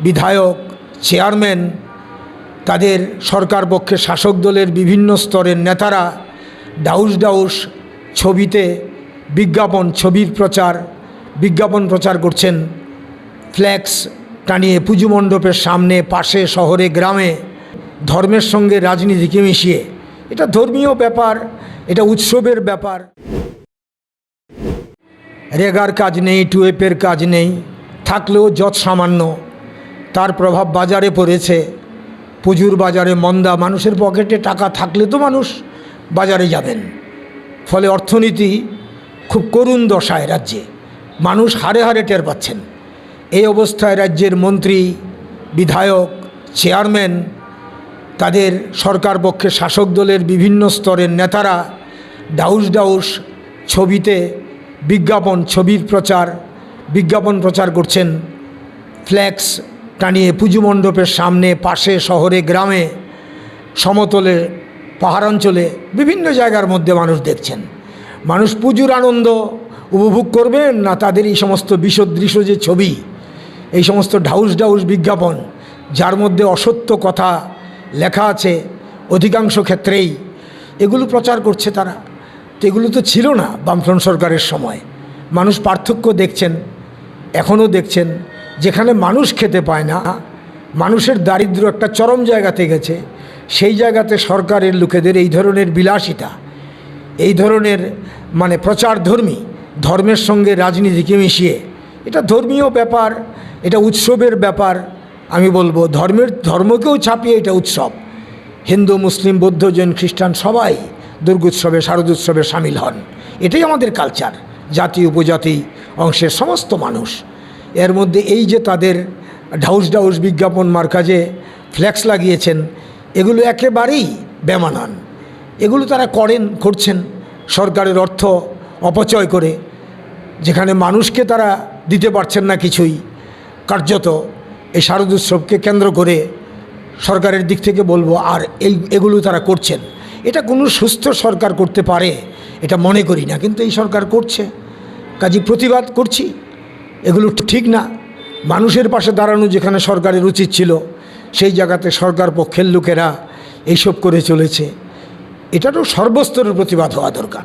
বিধায়ক, চেয়ারম্যান, তাদের সরকার পক্ষে শাসক দলের বিভিন্ন স্তরের নেতারা ডাউস ডাউস ছবিতে বিজ্ঞাপন, ছবির প্রচার, বিজ্ঞাপন প্রচার করছেন। ফ্ল্যাক্স টানিয়ে পুজো মণ্ডপের সামনে, পাশে, শহরে, গ্রামে ধর্মের সঙ্গে রাজনীতিকে মিশিয়ে। এটা ধর্মীয় ব্যাপার, এটা উৎসবের ব্যাপার। রেগার কাজ নেই, টুয়েপের কাজ নেই, থাকলেও যৎ সামান্য। তার প্রভাব বাজারে পড়েছে। পুজোর বাজারে মন্দা মানুষের পকেটে টাকা থাকলে তো মানুষ বাজারে যাবেন। ফলে অর্থনীতি খুব করুণ দশায় রাজ্যে। মানুষ হারে হারে টের পাচ্ছেন। এই অবস্থায় রাজ্যের মন্ত্রী, বিধায়ক, চেয়ারম্যান, তাদের সরকার পক্ষে শাসক দলের বিভিন্ন স্তরের নেতারা ডাউস ডাউস ছবিতে বিজ্ঞাপন, ছবির প্রচার, বিজ্ঞাপন প্রচার করছেন। ফ্ল্যাক্স টানিয়ে পুজো মণ্ডপের সামনে, পাশে, শহরে, গ্রামে, সমতলে পাহাড়াঞ্চলে বিভিন্ন জায়গার মধ্যে মানুষ দেখছেন। মানুষ পুজোর আনন্দ উপভোগ করবেন না তাদের এই সমস্ত বিসদৃশ্য যে ছবি, এই সমস্ত ঢাউস ডাউস বিজ্ঞাপন, যার মধ্যে অসত্য কথা লেখা আছে অধিকাংশ ক্ষেত্রেই, এগুলো প্রচার করছে তারা। তো এগুলো তো ছিল না বামফ্রন্ট সরকারের সময়। মানুষ পার্থক্য দেখছেন, এখনও দেখছেন যেখানে মানুষ খেতে পায় না, মানুষের দারিদ্র একটা চরম জায়গাতে গেছে। সেই জায়গাতে সরকারের লোকেদের এই ধরনের বিলাসিতা, এই ধরনের মানে প্রচারধর্মী ধর্মের সঙ্গে রাজনীতিকে মিশিয়ে, এটা ধর্মীয় ব্যাপার, এটা উৎসবের ব্যাপার, আমি বলব, ধর্মের, ধর্মকেও ছাপিয়ে এটা উৎসব। হিন্দু, মুসলিম, বৌদ্ধ, জৈন, খ্রিস্টান সবাই দুর্গোৎসবে, শারদোৎসবে সামিল হন। এটাই আমাদের কালচার জাতি, উপজাতি, অংশের সমস্ত মানুষ। এর মধ্যে এই যে তাদের ঢাউস ডাউস বিজ্ঞাপন মার্কাজে ফ্ল্যাক্স লাগিয়েছেন, এগুলো একেবারেই বেমানান। এগুলো তারা করেন, করছেন সরকারের অর্থ অপচয় করে, যেখানে মানুষকে তারা দিতে পারছেন না কিছুই। কার্যত এই শারদোৎসবকে কেন্দ্র করে সরকারের দিক থেকে বলব, আর এই, এগুলো তারা করছেন। এটা কোনো সুস্থ সরকার করতে পারে, এটা মনে করি না, কিন্তু এই সরকার করছে। কাজে প্রতিবাদ করছি। এগুলো ঠিক না। মানুষের পাশে দাঁড়ানো যেখানে সরকারের উচিত ছিল, সেই জায়গাতে সরকার পক্ষের লোকেরা এইসব করে চলেছে। এটারও সর্বস্তরের প্রতিবাদ হওয়া দরকার।